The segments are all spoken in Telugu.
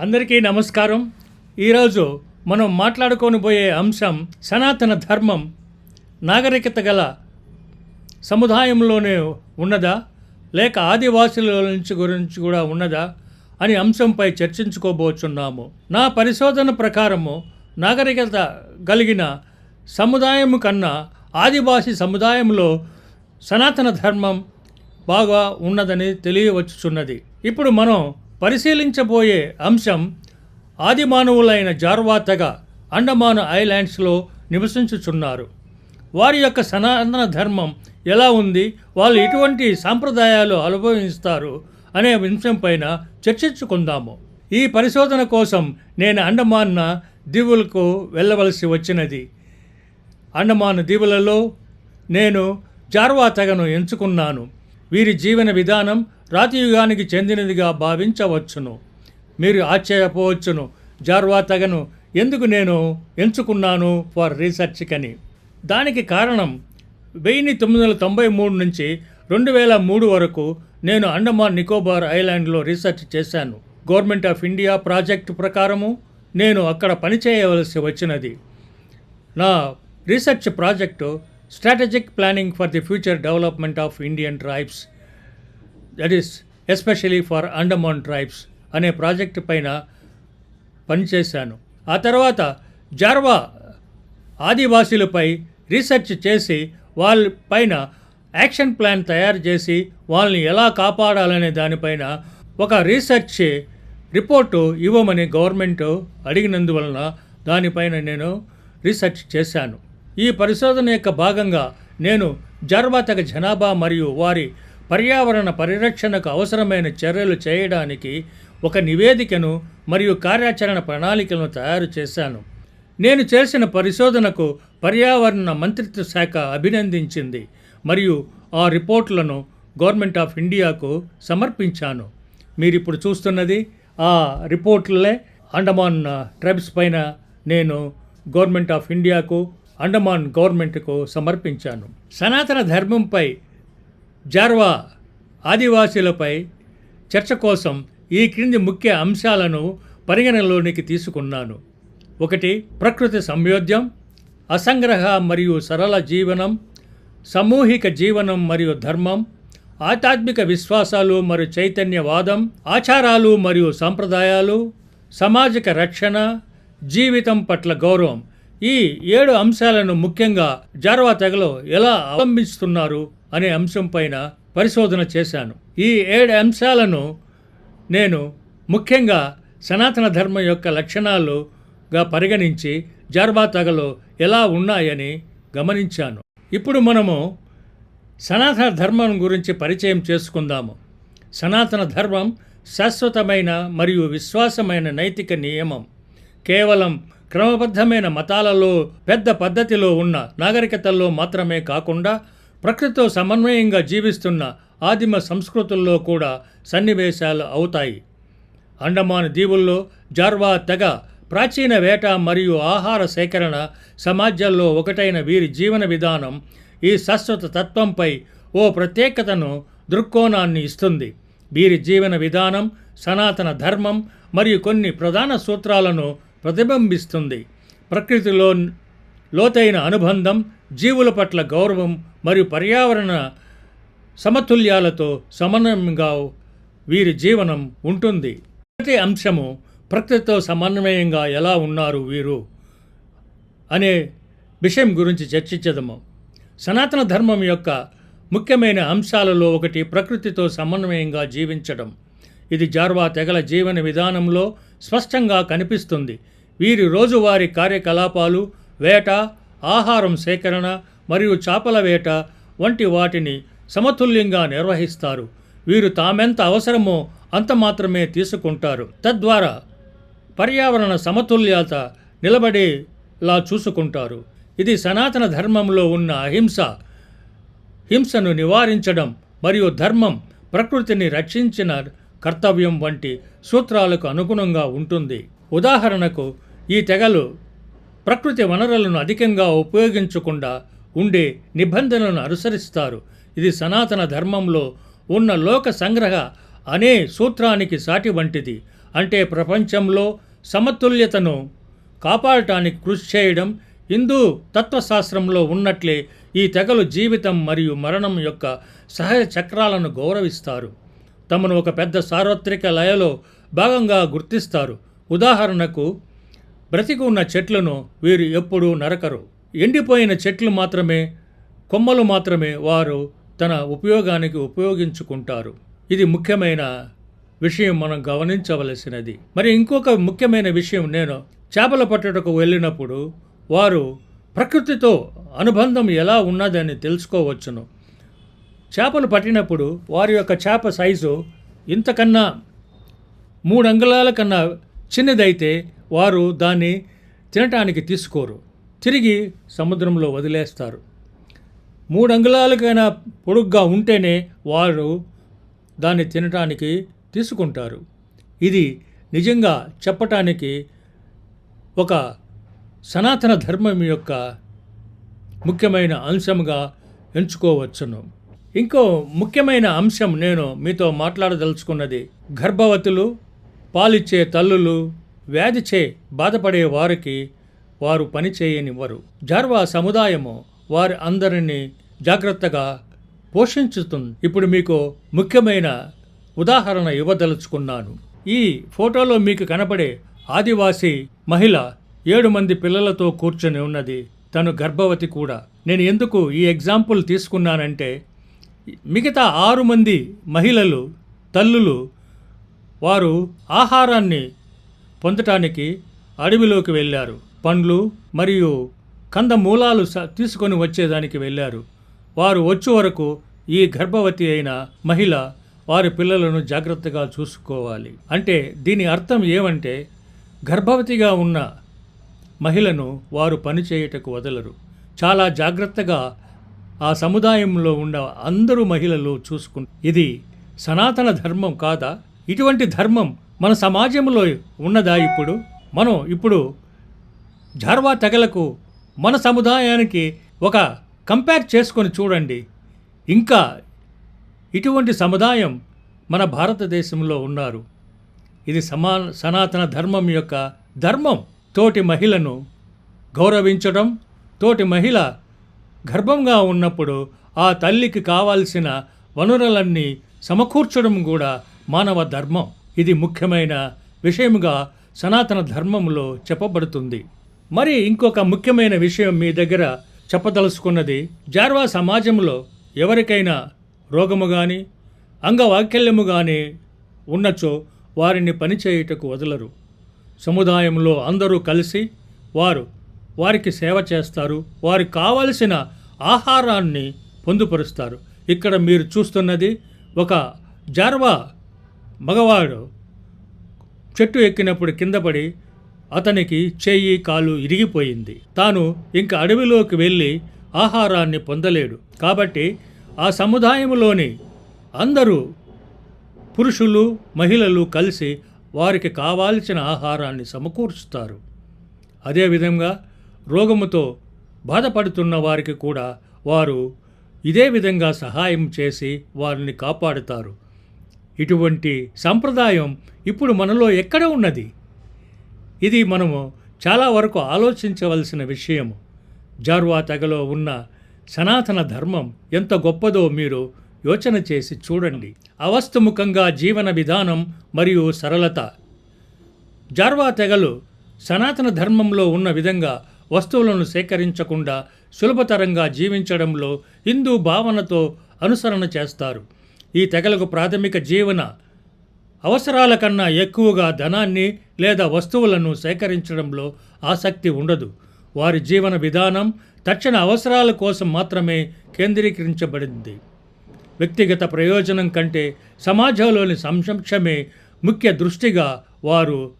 అందరికీ నమస్కారం. ఈరోజు మనం మాట్లాడుకొని అంశం సనాతన ధర్మం. నాగరికత గల సముదాయంలోనే ఉన్నదా? లేక ఆదివాసుల నుంచి గురించి కూడా ఉన్నదా? అని అంశంపై చర్చించుకోబోచున్నాము. నా పరిశోధన ప్రకారము నాగరికత కలిగిన సముదాయం కన్నా ఆదివాసి సముదాయంలో సనాతన ధర్మం బాగా ఉన్నదని తెలియవచ్చుచున్నది. ఇప్పుడు మనం పరిశీలించబోయే అంశం ఆదిమానవులైన జార్వాతగా అండమాన్ ఐలాండ్స్లో నివసించుచున్నారు. వారి యొక్క సనాతన ధర్మం ఎలా ఉంది? వాళ్ళు ఎటువంటి సాంప్రదాయాలు అనుభవిస్తారు అనే అంశం పైన చర్చించుకుందాము. ఈ పరిశోధన కోసం నేను అండమాన్న దీవులకు వెళ్ళవలసి వచ్చినది. అండమాన్ దీవులలో నేను జార్వా తెగను ఎంచుకున్నాను. వీరి జీవన విధానం రాతి యుగానికి చెందినదిగా భావించవచ్చును. మీరు ఆశ్చర్యపోవచ్చును. జార్వా తెగను ఎందుకు నేను ఎంచుకున్నాను ఫర్ రీసెర్చ్ కని. దానికి కారణం వెయ్యి తొమ్మిది వందల తొంభై మూడు నుంచి రెండు వేల మూడు వరకు నేను అండమాన్ నికోబార్ ఐలాండ్లో రీసెర్చ్ చేశాను. గవర్నమెంట్ ఆఫ్ ఇండియా ప్రాజెక్టు ప్రకారము నేను అక్కడ పనిచేయవలసి వచ్చినది. నా research project strategic planning for the future development of Indian tribes that is especially for Andaman tribes అనే ప్రాజెక్ట్ పైన పనిచేశాను. ఆ తర్వాత జార్వా ఆదివాసీలపై రీసెర్చ్ చేసి వాళ్ళ పైన యాక్షన్ ప్లాన్ తయారు చేసి వాళ్ళని ఎలా కాపాడాలనే దానిపైన ఒక రీసెర్చ్ రిపోర్టు ఇవ్వమని గవర్నమెంట్ అడిగినందువలన దానిపైన నేను రీసెర్చ్ చేశాను. ఈ పరిశోధన యొక్క భాగంగా నేను జర్మతగ జనాభా మరియు వారి పర్యావరణ పరిరక్షణకు అవసరమైన చర్యలు చేయడానికి ఒక నివేదికను మరియు కార్యాచరణ ప్రణాళికలను తయారు చేశాను. నేను చేసిన పరిశోధనకు పర్యావరణ మంత్రిత్వ శాఖ అభినందించింది మరియు ఆ రిపోర్టులను గవర్నమెంట్ ఆఫ్ ఇండియాకు సమర్పించాను. మీరు ఇప్పుడు చూస్తున్నది ఆ రిపోర్ట్లే. అండమాన్ ట్రైబ్స్ పైన నేను గవర్నమెంట్ ఆఫ్ ఇండియాకు అండమాన్ గవర్నమెంట్కు సమర్పించాను. సనాతన ధర్మంపై జార్వా ఆదివాసీలపై చర్చ కోసం ఈ క్రింది ముఖ్య అంశాలను పరిగణనలోనికి తీసుకున్నాను. ఒకటి ప్రకృతి సంయోజ్యం అసంగ్రహ మరియు సరళ జీవనం సామూహిక జీవనం మరియు ధర్మం ఆధ్యాత్మిక విశ్వాసాలు మరియు చైతన్యవాదం ఆచారాలు మరియు సాంప్రదాయాలు సామాజిక రక్షణ జీవితం పట్ల గౌరవం. ఈ ఏడు అంశాలను ముఖ్యంగా జార్వా తెగలో ఎలా అవలంబిస్తున్నారు అనే అంశం పైన పరిశోధన చేశాను. ఈ ఏడు అంశాలను నేను ముఖ్యంగా సనాతన ధర్మం యొక్క లక్షణాలుగా పరిగణించి జార్వా తెగలో ఎలా ఉన్నాయని గమనించాను. ఇప్పుడు మనము సనాతన ధర్మం గురించి పరిచయం చేసుకుందాము. సనాతన ధర్మం శాశ్వతమైన మరియు విశ్వాసమైన నైతిక నియమం. కేవలం క్రమబద్ధమైన మతాలలో పెద్ద పద్ధతిలో ఉన్న నాగరికతల్లో మాత్రమే కాకుండా ప్రకృతితో సమన్వయంగా జీవిస్తున్న ఆదిమ సంస్కృతుల్లో కూడా సన్నివేశాలు అవుతాయి. అండమాన్ దీవుల్లో జార్వా తెగ ప్రాచీన వేట మరియు ఆహార సేకరణ సమాజాల్లో ఒకటైన వీరి జీవన విధానం ఈ శాశ్వత తత్వంపై ఓ ప్రత్యేకతను దృక్కోణాన్ని ఇస్తుంది. వీరి జీవన విధానం సనాతన ధర్మం మరియు కొన్ని ప్రధాన సూత్రాలను ప్రతిబింబిస్తుంది. ప్రకృతిలో లోతైన అనుబంధం జీవుల పట్ల గౌరవం మరియు పర్యావరణ సమతుల్యాలతో సమన్వయంగా వీరి జీవనం ఉంటుంది. మొదటి అంశము ప్రకృతితో సమన్వయంగా ఎలా ఉన్నారు వీరు అనే విషయం గురించి చర్చించదము. సనాతన ధర్మం యొక్క ముఖ్యమైన అంశాలలో ఒకటి ప్రకృతితో సమన్వయంగా జీవించడం. ఇది జార్వా తెగల జీవన విధానంలో స్పష్టంగా కనిపిస్తుంది. వీరి రోజువారీ కార్యకలాపాలు వేట ఆహారం సేకరణ మరియు చేపల వేట వంటి వాటిని సమతుల్యంగా నిర్వహిస్తారు. వీరు తామెంత అవసరమో అంత మాత్రమే తీసుకుంటారు. తద్వారా పర్యావరణ సమతుల్యత నిలబడేలా చూసుకుంటారు. ఇది సనాతన ధర్మంలో ఉన్న అహింస హింసను నివారించడం మరియు ధర్మం ప్రకృతిని రక్షించిన కర్తవ్యం వంటి సూత్రాలకు అనుగుణంగా ఉంటుంది. ఉదాహరణకు ఈ తెగలు ప్రకృతి వనరులను అధికంగా ఉపయోగించకుండా ఉండే నిబంధనలను అనుసరిస్తారు. ఇది సనాతన ధర్మంలో ఉన్న లోక సంగ్రహ అనే సూత్రానికి సాటి వంటిది. అంటే ప్రపంచంలో సమతుల్యతను కాపాడటానికి కృషి చేయడం హిందూ తత్వశాస్త్రంలో ఉన్నట్లే ఈ తెగలు జీవితం మరియు మరణం యొక్క సహజ చక్రాలను గౌరవిస్తారు. తమను ఒక పెద్ద సార్వత్రిక లయలో భాగంగా గుర్తిస్తారు. ఉదాహరణకు బ్రతికి ఉన్న చెట్లను వీరు ఎప్పుడూ నరకరు. ఎండిపోయిన చెట్లు మాత్రమే కొమ్మలు మాత్రమే వారు తన ఉపయోగానికి ఉపయోగించుకుంటారు. ఇది ముఖ్యమైన విషయం మనం గమనించవలసినది. మరి ఇంకొక ముఖ్యమైన విషయం నేను చేపల పట్టుటకు వెళ్ళినప్పుడు వారు ప్రకృతితో అనుబంధం ఎలా ఉన్నదని తెలుసుకోవచ్చును. చేపలు పట్టినప్పుడు వారి యొక్క చేప సైజు ఇంతకన్నా మూడు అంగుళాల కన్నా చిన్నదైతే వారు దాన్ని తినటానికి తీసుకోరు. తిరిగి సముద్రంలో వదిలేస్తారు. మూడు అంగుళాలకైనా పొడుగ్గా ఉంటేనే వారు దాన్ని తినటానికి తీసుకుంటారు. ఇది నిజంగా చెప్పటానికి ఒక సనాతన ధర్మం యొక్క ముఖ్యమైన అంశంగా ఎంచుకోవచ్చును. ఇంకో ముఖ్యమైన అంశం నేను మీతో మాట్లాడదలుచుకున్నది గర్భవతులు పాలిచ్చే తల్లులు వ్యాధిచే బాధపడే వారికి వారు పని చేయనివ్వరు. జార్వా సముదాయము వారి అందరినీ జాగ్రత్తగా పోషించుతుంది. ఇప్పుడు మీకు ముఖ్యమైన ఉదాహరణ ఇవ్వదలుచుకున్నాను. ఈ ఫోటోలో మీకు కనపడే ఆదివాసీ మహిళ ఏడు మంది పిల్లలతో కూర్చొని ఉన్నది. తను గర్భవతి కూడా. నేను ఎందుకు ఈ ఎగ్జాంపుల్ తీసుకున్నానంటే మిగతా ఆరు మంది మహిళలు తల్లులు వారు ఆహారాన్ని పొందటానికి అడవిలోకి వెళ్ళారు. పండ్లు మరియు కందమూలాలు తీసుకొని వచ్చేదానికి వెళ్ళారు. వారు వచ్చే వరకు ఈ గర్భవతి అయిన మహిళ వారి పిల్లలను జాగ్రత్తగా చూసుకోవాలి. అంటే దీని అర్థం ఏమంటే గర్భవతిగా ఉన్న మహిళను వారు పనిచేయటకు వదలరు. చాలా జాగ్రత్తగా ఆ సముదాయంలో ఉన్న అందరూ మహిళలు చూసుకుంటారు ఇది సనాతన ధర్మం కాదా? ఇటువంటి ధర్మం మన సమాజంలో ఉన్నదా ఇప్పుడు? మనం ఇప్పుడు జార్వా తెగలకు మన సముదాయానికి ఒక కంపేర్ చేసుకొని చూడండి. ఇంకా ఇటువంటి సముదాయం మన భారతదేశంలో ఉన్నారు. ఇది సమా సనాతన ధర్మం యొక్క ధర్మం. తోటి మహిళను గౌరవించడం తోటి మహిళ గర్భంగా ఉన్నప్పుడు ఆ తల్లికి కావాల్సిన వనరులన్నీ సమకూర్చడం కూడా మానవ ధర్మం ఇది ముఖ్యమైన విషయముగా సనాతన ధర్మంలో చెప్పబడుతుంది. మరి ఇంకొక ముఖ్యమైన విషయం మీ దగ్గర చెప్పదలుచుకున్నది జార్వా సమాజంలో ఎవరికైనా రోగము కానీ అంగవాక్యల్యము కానీ ఉన్నచో వారిని పనిచేయుటకు వదలరు. సముదాయంలో అందరూ కలిసి వారు వారికి సేవ చేస్తారు వారికి కావలసిన ఆహారాన్ని పొందుపరుస్తారు. ఇక్కడ మీరు చూస్తున్నది ఒక జార్వా మగవాడు చెట్టు ఎక్కినప్పుడు కిందపడి అతనికి చెయ్యి కాలు ఇరిగిపోయింది. తాను ఇంక అడవిలోకి వెళ్ళి ఆహారాన్ని పొందలేడు. కాబట్టి ఆ సముదాయంలోని అందరూ పురుషులు మహిళలు కలిసి వారికి కావాల్సిన ఆహారాన్ని సమకూర్చుతారు అదేవిధంగా రోగముతో బాధపడుతున్న వారికి కూడా వారు ఇదే విధంగా సహాయం చేసి వారిని కాపాడుతారు. ఇటువంటి సంప్రదాయం ఇప్పుడు మనలో ఎక్కడ ఉన్నది? ఇది మనము చాలా వరకు ఆలోచించవలసిన విషయము. జార్వా తెగలో ఉన్న సనాతన ధర్మం ఎంత గొప్పదో మీరు యోచన చేసి చూడండి. అవస్థముఖంగా జీవన విధానం మరియు సరళత. జార్వా తెగలు సనాతన ధర్మంలో ఉన్న విధంగా వస్తువులను సేకరించకుండా సులభతరంగా జీవించడంలో హిందూ భావనతో అనుసరణ చేస్తారు. ఈ తెగలకు ప్రాథమిక జీవన అవసరాల కన్నా ఎక్కువగా ధనాన్ని లేదా వస్తువులను సేకరించడంలో ఆసక్తి ఉండదు. వారి జీవన విధానం తక్షణ అవసరాల కోసం మాత్రమే కేంద్రీకరించబడింది. వ్యక్తిగత ప్రయోజనం కంటే సమాజంలోని సంశంక్షమే ముఖ్య దృష్టిగా వారు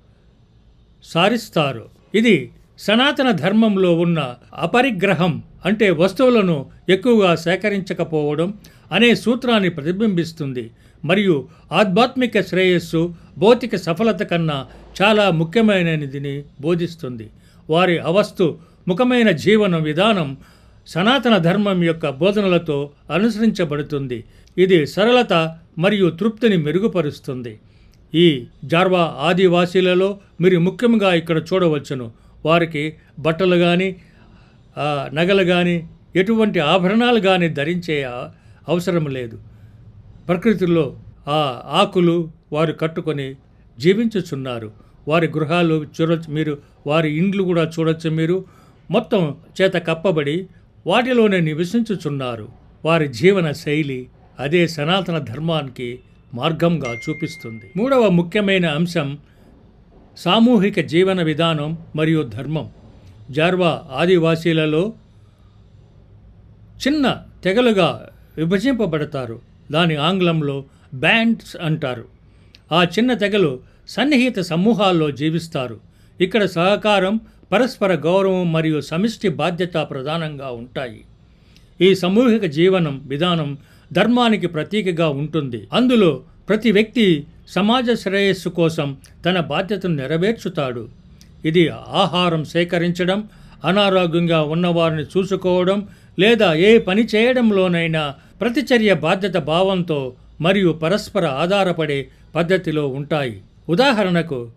సారిస్తారు. ఇది సనాతన ధర్మంలో ఉన్న అపరిగ్రహం అంటే వస్తువులను ఎక్కువగా సేకరించకపోవడం అనే సూత్రాన్ని ప్రతిబింబిస్తుంది. మరియు ఆధ్యాత్మిక శ్రేయస్సు భౌతిక సఫలత కన్నా చాలా ముఖ్యమైనదిని బోధిస్తుంది. వారి అవస్తు ముఖమైన జీవన విధానం సనాతన ధర్మం యొక్క బోధనలతో అనుసరించబడుతుంది. ఇది సరళత మరియు తృప్తిని మెరుగుపరుస్తుంది. ఈ జార్వా ఆదివాసీలలో మీరు ముఖ్యంగా ఇక్కడ చూడవచ్చును. వారికి బట్టలు కానీ నగలు కానీ ఎటువంటి ఆభరణాలు కానీ ధరించే అవసరం లేదు. ప్రకృతిలో ఆ ఆకులు వారు కట్టుకొని జీవించుచున్నారు. వారి గృహాలు చూడొచ్చు మీరు వారి ఇండ్లు కూడా చూడొచ్చు మీరు. మొత్తం చేత కప్పబడి వాటిలోనే నివసించుచున్నారు. వారి జీవన శైలి అదే సనాతన ధర్మానికి మార్గంగా చూపిస్తుంది. మూడవ ముఖ్యమైన అంశం సామూహిక జీవన విధానం మరియు ధర్మం. జార్వా ఆదివాసీలలో చిన్న తెగలుగా విభజింపబడతారు. దాని ఆంగ్లంలో బ్యాండ్స్ అంటారు. ఆ చిన్న తెగలు సన్నిహిత సమూహాల్లో జీవిస్తారు. ఇక్కడ సహకారం పరస్పర గౌరవం మరియు సమిష్టి బాధ్యత ప్రధానంగా ఉంటాయి. ఈ సమూహిక జీవనం విధానం ధర్మానికి ప్రతీకగా ఉంటుంది. అందులో ప్రతి వ్యక్తి సమాజ శ్రేయస్సు కోసం తన బాధ్యతను నెరవేర్చుతాడు. ఇది ఆహారం సేకరించడం అనారోగ్యంగా ఉన్నవారిని చూసుకోవడం లేదా ఏ పని చేయడంలోనైనా ప్రతిచర్య బాధ్యత భావంతో మరియు పరస్పర ఆధారపడే పద్ధతిలో ఉంటాయి. ఉదాహరణకు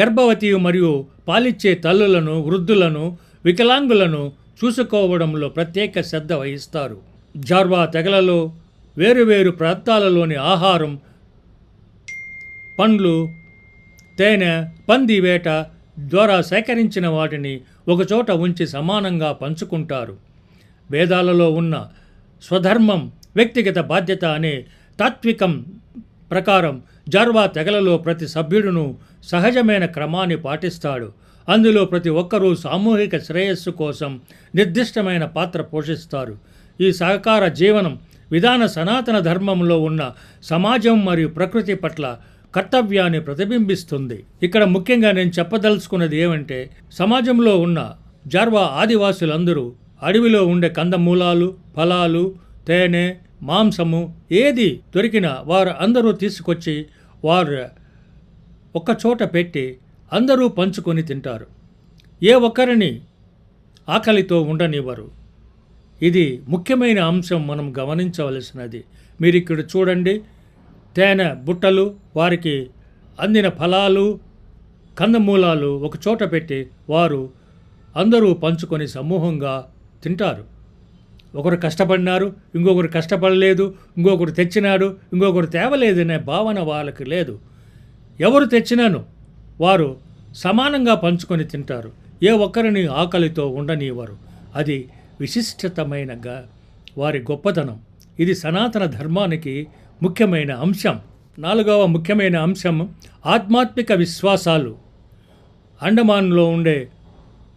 గర్భవతి మరియు పాలిచ్చే తల్లులను వృద్ధులను వికలాంగులను చూసుకోవడంలో ప్రత్యేక శ్రద్ధ వహిస్తారు. జార్వా తెగలలో వేరువేరు ప్రాంతాలలోని ఆహారం పండ్లు తేనె పంది వేట ద్వారా సేకరించిన వాటిని ఒకచోట ఉంచి సమానంగా పంచుకుంటారు. వేదాలలో ఉన్న స్వధర్మం వ్యక్తిగత బాధ్యత అనే తాత్వికం ప్రకారం జార్వా తెగలలో ప్రతి సభ్యుడును సహజమైన క్రమాన్ని పాటిస్తాడు. అందులో ప్రతి ఒక్కరూ సామూహిక శ్రేయస్సు కోసం నిర్దిష్టమైన పాత్ర పోషిస్తారు. ఈ సహకార జీవనం విధాన సనాతన ధర్మంలో ఉన్న సమాజం మరియు ప్రకృతి పట్ల కర్తవ్యాన్ని ప్రతిబింబిస్తుంది. ఇక్కడ ముఖ్యంగా నేను చెప్పదలుచుకున్నది ఏమంటే సమాజంలో ఉన్న జార్వా ఆదివాసులందరూ అడవిలో ఉండే కందమూలాలు ఫలాలు తేనె మాంసము ఏది దొరికినా వారు అందరూ తీసుకొచ్చి వారు ఒక్కచోట పెట్టి అందరూ పంచుకొని తింటారు. ఏ ఒక్కరిని ఆకలితో ఉండనివ్వరు. ఇది ముఖ్యమైన అంశం మనం గమనించవలసినది. మీరు ఇక్కడ చూడండి తేనె బుట్టలు వారికి అందిన ఫలాలు కందమూలాలు ఒక చోట పెట్టి వారు అందరూ పంచుకొని సమూహంగా తింటారు. ఒకరు కష్టపడినారు ఇంకొకరు కష్టపడలేదు ఇంకొకరు తెచ్చినాడు ఇంకొకరు తేవలేదనే భావన వాళ్ళకి లేదు. ఎవరు తెచ్చినాను వారు సమానంగా పంచుకొని తింటారు. ఏ ఒక్కరిని ఆకలితో ఉండనివ్వరు అది విశిష్టతమైన గా- వారి గొప్పతనం. ఇది సనాతన ధర్మానికి ముఖ్యమైన అంశం. నాలుగవ ముఖ్యమైన అంశం ఆధ్యాత్మిక విశ్వాసాలు. అండమాన్లో ఉండే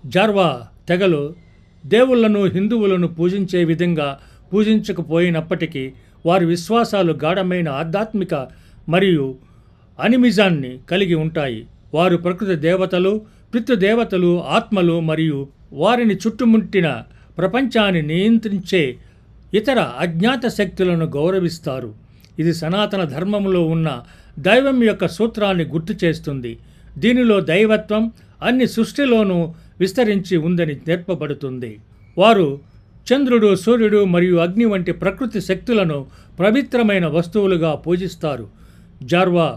జార్వా తెగలు దేవుళ్ళను హిందువులను పూజించే విధంగా పూజించకపోయినప్పటికీ వారి విశ్వాసాలు గాఢమైన ఆధ్యాత్మిక మరియు అనిమిజాన్ని కలిగి ఉంటాయి. వారు ప్రకృతి దేవతలు పితృదేవతలు ఆత్మలు మరియు వారిని చుట్టుముట్టిన ప్రపంచాన్ని నియంత్రించే ఇతర అజ్ఞాత శక్తులను గౌరవిస్తారు. ఇది సనాతన ధర్మంలో ఉన్న దైవం యొక్క సూత్రాన్ని గుర్తు చేస్తుంది. దీనిలో దైవత్వం అన్ని సృష్టిలోనూ విస్తరించి ఉందని నేర్పబడుతుంది. వారు చంద్రుడు సూర్యుడు మరియు అగ్ని వంటి ప్రకృతి శక్తులను పవిత్రమైన వస్తువులుగా పూజిస్తారు. జార్వా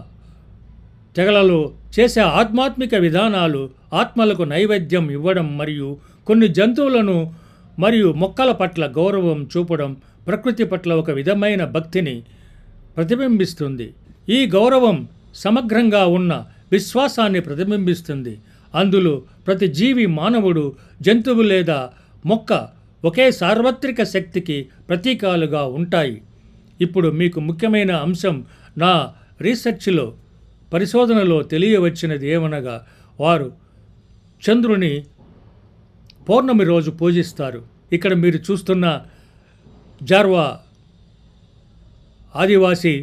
తెగలలో చేసే ఆధ్యాత్మిక విధానాలు ఆత్మలకు నైవేద్యం ఇవ్వడం మరియు కొన్ని జంతువులను మరియు మొక్కల పట్ల గౌరవం చూపడం ప్రకృతి పట్ల ఒక విధమైన భక్తిని ప్రతిబింబిస్తుంది. ఈ గౌరవం సమగ్రంగా ఉన్న విశ్వాసాన్ని ప్రతిబింబిస్తుంది. అందులో ప్రతి జీవి మానవుడు జంతువు లేదా మొక్క ఒకే సార్వత్రిక శక్తికి ప్రతీకాలుగా ఉంటాయి. ఇప్పుడు మీకు ముఖ్యమైన అంశం నా రీసెర్చ్లో పరిశోధనలో తెలియవచ్చినది ఏమనగా వారు చంద్రుని పౌర్ణమి రోజు పూజిస్తారు. ఇక్కడ మీరు చూస్తున్న జార్వా ఆదివాసి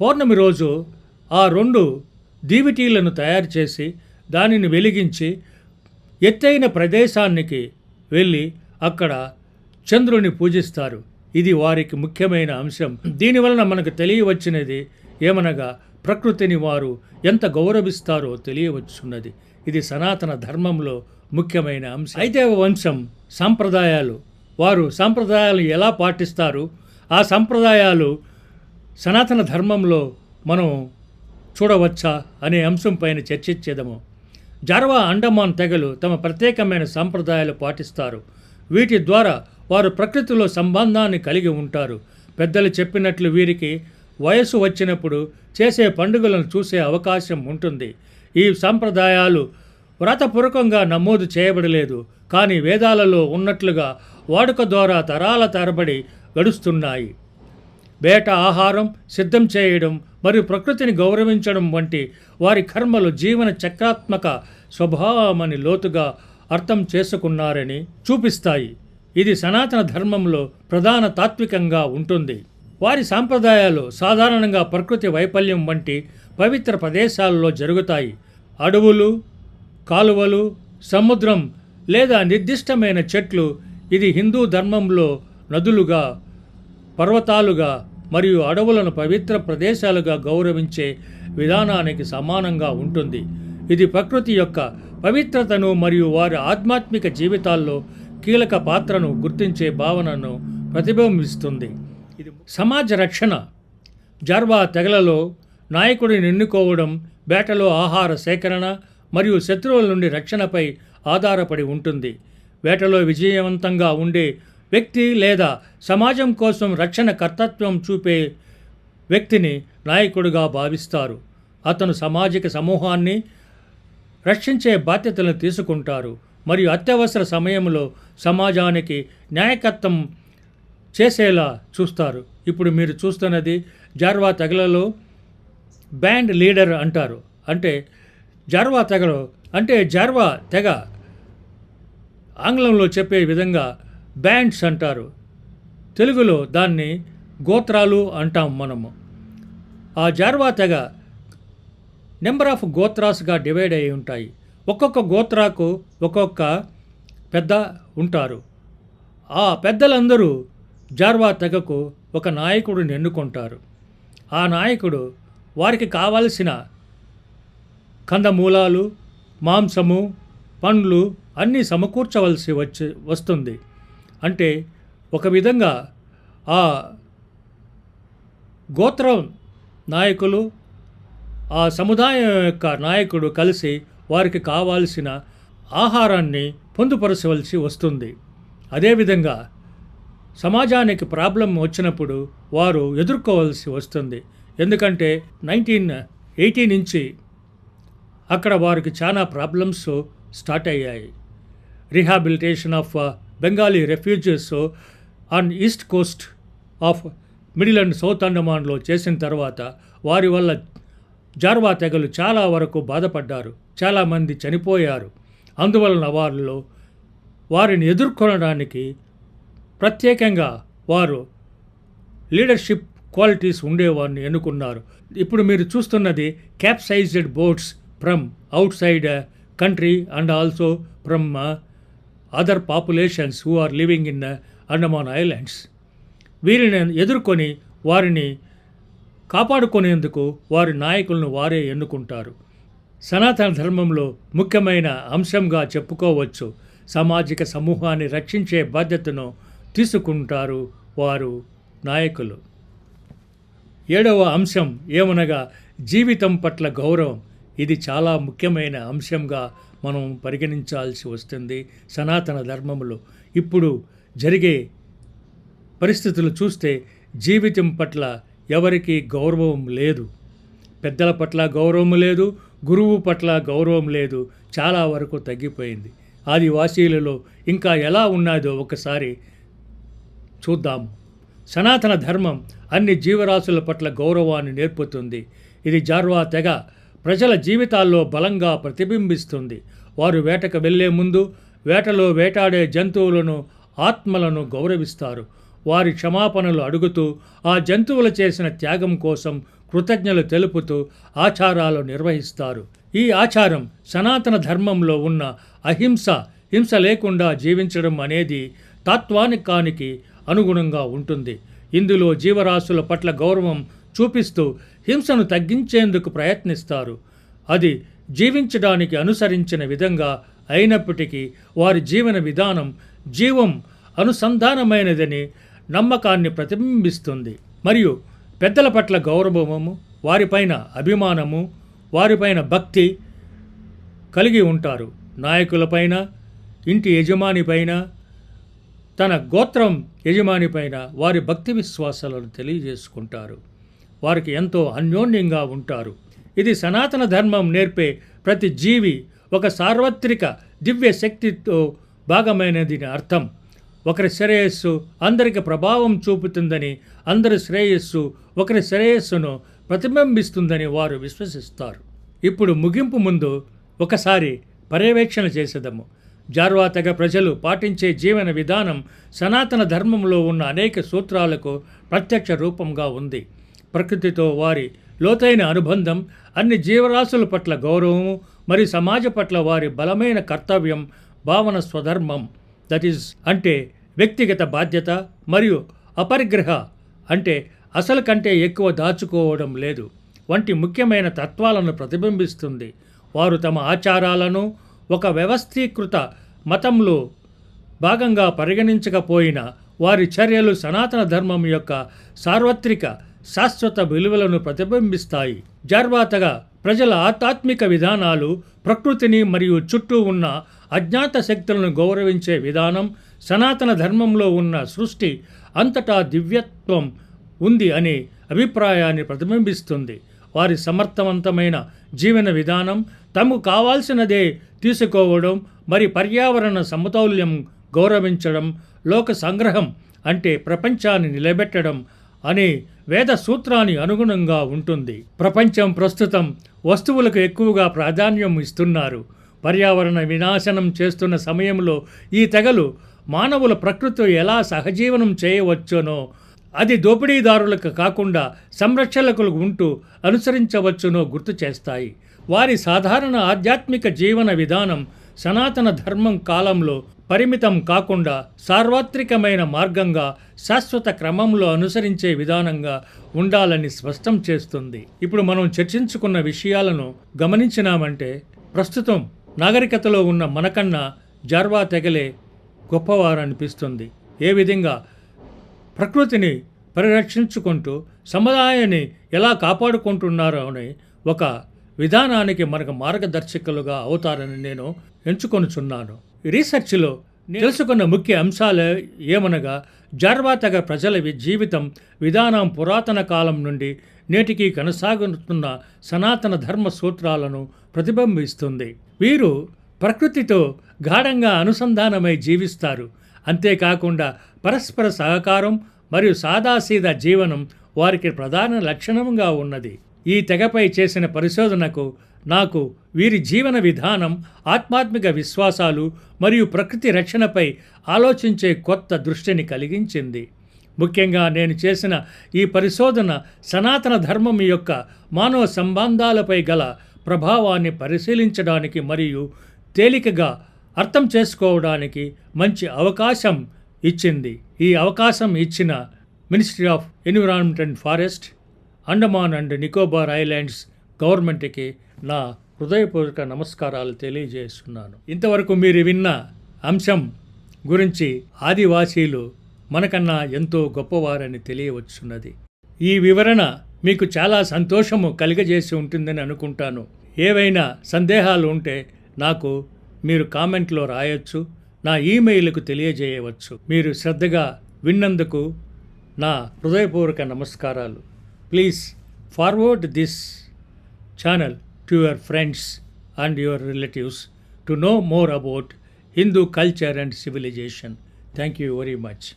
పౌర్ణమి రోజు ఆ రెండు దీవిటీలను తయారు చేసి దానిని వెలిగించి ఎత్తైన ప్రదేశానికి వెళ్ళి అక్కడ చంద్రుని పూజిస్తారు. ఇది వారికి ముఖ్యమైన అంశం. దీనివలన మనకు తెలియవచ్చినది ఏమనగా ప్రకృతిని వారు ఎంత గౌరవిస్తారో తెలియవచ్చున్నది. ఇది సనాతన ధర్మంలో ముఖ్యమైన అంశం. ఐదవ వంశం సాంప్రదాయాలు. వారు సాంప్రదాయాలు ఎలా పాటిస్తారు? ఆ సాంప్రదాయాలు సనాతన ధర్మంలో మనం చూడవచ్చా? అనే అంశంపైన చర్చించేదము జారవా అండమాన్ తెగలు తమ ప్రత్యేకమైన సంప్రదాయాలు పాటిస్తారు. వీటి ద్వారా వారు ప్రకృతిలో సంబంధాన్ని కలిగి ఉంటారు. పెద్దలు చెప్పినట్లు వీరికి వయసు వచ్చినప్పుడు చేసే పండుగలను చూసే అవకాశం ఉంటుంది. ఈ సంప్రదాయాలు వ్రతపూర్వకంగా నమోదు చేయబడలేదు. కానీ వేదాలలో ఉన్నట్లుగా వాడుక ద్వారా తరాల తరబడి గడుస్తున్నాయి. వేట ఆహారం సిద్ధం చేయడం మరియు ప్రకృతిని గౌరవించడం వంటి వారి కర్మలు జీవన చక్రాత్మక స్వభావమని లోతుగా అర్థం చేసుకున్నారని చూపిస్తాయి. ఇది సనాతన ధర్మంలో ప్రధాన తాత్వికంగా ఉంటుంది. వారి సాంప్రదాయాలు సాధారణంగా ప్రకృతి వైఫల్యం వంటి పవిత్ర ప్రదేశాల్లో జరుగుతాయి. అడవులు కాలువలు సముద్రం లేదా నిర్దిష్టమైన చెట్లు ఇది హిందూ ధర్మంలో నదులుగా పర్వతాలుగా మరియు అడవులను పవిత్ర ప్రదేశాలుగా గౌరవించే విధానానికి సమానంగా ఉంటుంది. ఇది ప్రకృతి యొక్క పవిత్రతను మరియు వారి ఆధ్యాత్మిక జీవితాల్లో కీలక పాత్రను గుర్తించే భావనను ప్రతిబింబిస్తుంది. ఇది సమాజ రక్షణ. జార్వా తెగలలో నాయకుడిని ఎన్నుకోవడం వేటలో ఆహార సేకరణ మరియు శత్రువుల నుండి రక్షణపై ఆధారపడి ఉంటుంది. వేటలో విజయవంతంగా ఉండే వ్యక్తి లేదా సమాజం కోసం రక్షణ కర్తత్వం చూపే వ్యక్తిని నాయకుడిగా భావిస్తారు. అతను సామాజిక సమూహాన్ని రక్షించే బాధ్యతలను తీసుకుంటారు మరియు అత్యవసర సమయంలో సమాజానికి న్యాయకత్వం చేసేలా చూస్తారు. ఇప్పుడు మీరు చూస్తున్నది జార్వా తెగలలో బ్యాండ్ లీడర్ అంటారు. అంటే జార్వా తెగలో అంటే జార్వా తెగ ఆంగ్లంలో చెప్పే విధంగా బ్యాండ్స్ అంటారు. తెలుగులో దాన్ని గోత్రాలు అంటాం మనము. ఆ జార్వా తెగ నెంబర్ ఆఫ్ గోత్రాస్గా డివైడ్ అయి ఉంటాయి. ఒక్కొక్క గోత్రాకు ఒక్కొక్క పెద్ద ఉంటారు. ఆ పెద్దలందరూ జార్వా తెగకు ఒక నాయకుడిని ఎన్నుకుంటారు. ఆ నాయకుడు వారికి కావలసిన కందమూలాలు మాంసము పండ్లు అన్నీ సమకూర్చవలసి వచ్చి వస్తుంది. అంటే ఒక విధంగా ఆ గోత్రం నాయకులు ఆ సముదాయం యొక్క నాయకుడు కలిసి వారికి కావాల్సిన ఆహారాన్ని పొందుపరచవలసి వస్తుంది. అదేవిధంగా సమాజానికి ప్రాబ్లం వచ్చినప్పుడు వారు ఎదుర్కోవాల్సి వస్తుంది. ఎందుకంటే నైన్టీన్ ఎయిటీ నుంచి అక్కడ వారికి చాలా ప్రాబ్లమ్స్ స్టార్ట్ అయ్యాయి. Rehabilitation of Bengali refugees on east coast of middle and south అండమాన్లో చేసిన తర్వాత వారి వల్ల జార్వా తెగలు చాలా వరకు బాధపడ్డారు. చాలామంది చనిపోయారు. అందువలన వారిలో వారిని ఎదుర్కొనడానికి ప్రత్యేకంగా వారు లీడర్షిప్ క్వాలిటీస్ ఉండేవారిని ఎన్నుకున్నారు. ఇప్పుడు మీరు చూస్తున్నది capsized boats from outside country and also from other populations who are living in Andaman islands వీరిని ఎదుర్కొని వారిని కాపాడుకునేందుకు వారి నాయకులను వారే ఎన్నుకుంటారు. సనాతన ధర్మంలో ముఖ్యమైన అంశంగా చెప్పుకోవచ్చు. సామాజిక సమూహాన్ని రక్షించే బాధ్యతను తీసుకుంటారు వారు నాయకులు. ఏడవ అంశం ఏమనగా జీవితం పట్ల గౌరవం. ఇది చాలా ముఖ్యమైన అంశంగా మనం పరిగణించాల్సి వస్తుంది సనాతన ధర్మములో. ఇప్పుడు జరిగే పరిస్థితులు చూస్తే జీవితం పట్ల ఎవరికీ గౌరవం లేదు. పెద్దల పట్ల గౌరవం లేదు గురువు పట్ల గౌరవం లేదు. చాలా వరకు తగ్గిపోయింది. ఆదివాసీలలో ఇంకా ఎలా ఉన్నదో ఒకసారి చూద్దాము సనాతన ధర్మం అన్ని జీవరాశుల పట్ల గౌరవాన్ని నేర్పుతుంది. ఇది జార్వా తెగ ప్రజల జీవితాల్లో బలంగా ప్రతిబింబిస్తుంది. వారు వేటకు వెళ్ళే ముందు వేటలో వేటాడే జంతువులను ఆత్మలను గౌరవిస్తారు. వారి క్షమాపణలు అడుగుతూ ఆ జంతువులు చేసిన త్యాగం కోసం కృతజ్ఞలు తెలుపుతూ ఆచారాలు నిర్వహిస్తారు. ఈ ఆచారం సనాతన ధర్మంలో ఉన్న అహింస హింస లేకుండా జీవించడం అనేది తత్వానికానికి అనుగుణంగా ఉంటుంది. ఇందులో జీవరాశుల పట్ల గౌరవం చూపిస్తూ హింసను తగ్గించేందుకు ప్రయత్నిస్తారు. అది జీవించడానికి అనుసరించిన విధంగా అయినప్పటికీ వారి జీవన విధానం జీవం అనుసంధానమైనదని నమ్మకాన్ని ప్రతిబింబిస్తుంది. మరియు పెద్దల పట్ల గౌరవము వారిపైన అభిమానము వారిపైన భక్తి కలిగి ఉంటారు. నాయకులపైన ఇంటి యజమానిపైన తన గోత్రం యజమానిపైన వారి భక్తి విశ్వాసాలను తెలియజేసుకుంటారు. వారికి ఎంతో అన్యోన్యంగా ఉంటారు. ఇది సనాతన ధర్మం నేర్పే ప్రతి జీవి ఒక సార్వత్రిక దివ్య శక్తితో భాగమైనది అర్థం. ఒకరి శ్రేయస్సు అందరికి ప్రభావం చూపుతుందని అందరి శ్రేయస్సు ఒకరి శ్రేయస్సును ప్రతిబింబిస్తుందని వారు విశ్వసిస్తారు. ఇప్పుడు ముగింపు ముందు ఒకసారి పర్యవేక్షణ చేసేదము. జార్వా తెగ ప్రజలు పాటించే జీవన విధానం సనాతన ధర్మంలో ఉన్న అనేక సూత్రాలకు ప్రత్యక్ష రూపంగా ఉంది. ప్రకృతితో వారి లోతైన అనుబంధం అన్ని జీవరాశుల పట్ల గౌరవము మరియు సమాజ పట్ల వారి బలమైన కర్తవ్యం భావన స్వధర్మం. దట్ ఈస్ అంటే వ్యక్తిగత బాధ్యత మరియు అపరిగ్రహ అంటే అసలు కంటే ఎక్కువ దాచుకోవడం లేదు. వంటి ముఖ్యమైన తత్వాలను ప్రతిబింబిస్తుంది. వారు తమ ఆచారాలను ఒక వ్యవస్థీకృత మతంలో భాగంగా పరిగణించకపోయినా వారి చర్యలు సనాతన ధర్మం యొక్క సార్వత్రిక శాశ్వత విలువలను ప్రతిబింబిస్తాయి. జార్వాతగా ప్రజల ఆధ్యాత్మిక విధానాలు ప్రకృతిని మరియు చుట్టూ ఉన్న అజ్ఞాత శక్తులను గౌరవించే విధానం సనాతన ధర్మంలో ఉన్న సృష్టి అంతటా దివ్యత్వం ఉంది అనే అభిప్రాయాన్ని ప్రతిబింబిస్తుంది. వారి సమర్థవంతమైన జీవన విధానం తమకు కావాల్సినదే తీసుకోవడం మరి పర్యావరణ సమతౌల్యం గౌరవించడం లోక సంగ్రహం అంటే ప్రపంచాన్ని నిలబెట్టడం అనే వేద సూత్రాన్ని అనుగుణంగా ఉంటుంది. ప్రపంచం ప్రస్తుతం వస్తువులకు ఎక్కువగా ప్రాధాన్యం ఇస్తున్నారు. పర్యావరణ వినాశనం చేస్తున్న సమయంలో ఈ తెగలు మానవుల ప్రకృతి ఎలా సహజీవనం చేయవచ్చునో అది దోపిడీదారులకు కాకుండా సంరక్షకులకు ఉంటూ అనుసరించవచ్చునో గుర్తు చేస్తాయి. వారి సాధారణ ఆధ్యాత్మిక జీవన విధానం సనాతన ధర్మం కాలంలో పరిమితం కాకుండా సార్వత్రికమైన మార్గంగా శాశ్వత క్రమంలో అనుసరించే విధానంగా ఉండాలని స్పష్టం చేస్తుంది. ఇప్పుడు మనం చర్చించుకున్న విషయాలను గమనించినామంటే ప్రస్తుతం నాగరికతలో ఉన్న మనకన్నా జార్వా తెగలే గొప్పవారనిపిస్తుంది. ఏ విధంగా? ప్రకృతిని పరిరక్షించుకుంటూ సముదాయాన్ని ఎలా కాపాడుకుంటున్నారో అని ఒక విధానానికి మనకు మార్గదర్శకులుగా అవుతారని నేను ఎంచుకొనుచున్నాను. రీసెర్చ్లో తెలుసుకున్న ముఖ్య అంశాలు ఏమనగా జార్వాతగ ప్రజల వి- జీవితం విధానం పురాతన కాలం నుండి నేటికి కొనసాగుతున్న సనాతన ధర్మ సూత్రాలను ప్రతిబింబిస్తుంది. వీరు ప్రకృతితో గాఢంగా అనుసంధానమై జీవిస్తారు. అంతేకాకుండా పరస్పర సహకారం మరియు సాదాసీదా జీవనం వారికి ప్రధాన లక్షణంగా ఉన్నది. ఈ తెగపై చేసిన పరిశోధనకు నాకు వీరి జీవన విధానం ఆత్మాత్మిక విశ్వాసాలు మరియు ప్రకృతి రక్షణపై ఆలోచించే కొత్త దృష్టిని కలిగించింది. ముఖ్యంగా నేను చేసిన ఈ పరిశోధన సనాతన ధర్మం యొక్క మానవ సంబంధాలపై గల ప్రభావాన్ని పరిశీలించడానికి మరియు తేలికగా అర్థం చేసుకోవడానికి మంచి అవకాశం ఇచ్చింది. ఈ అవకాశం ఇచ్చిన ministry of environment and forest Andaman and Nicobar islands గవర్నమెంట్కి నా హృదయపూర్వక నమస్కారాలు తెలియజేస్తున్నాను. ఇంతవరకు మీరు విన్న అంశం గురించి ఆదివాసీలు మనకన్నా ఎంతో గొప్పవారని తెలియవచ్చున్నది. ఈ వివరణ మీకు చాలా సంతోషము కలిగజేసి ఉంటుందని అనుకుంటాను. ఏవైనా సందేహాలు ఉంటే నాకు మీరు కామెంట్లో రాయొచ్చు నా ఈమెయిల్కు తెలియజేయవచ్చు. మీరు శ్రద్ధగా విన్నందుకు నా హృదయపూర్వక నమస్కారాలు. Please forward this channel to your friends and your relatives to know more about Hindu culture and civilization. Thank you very much.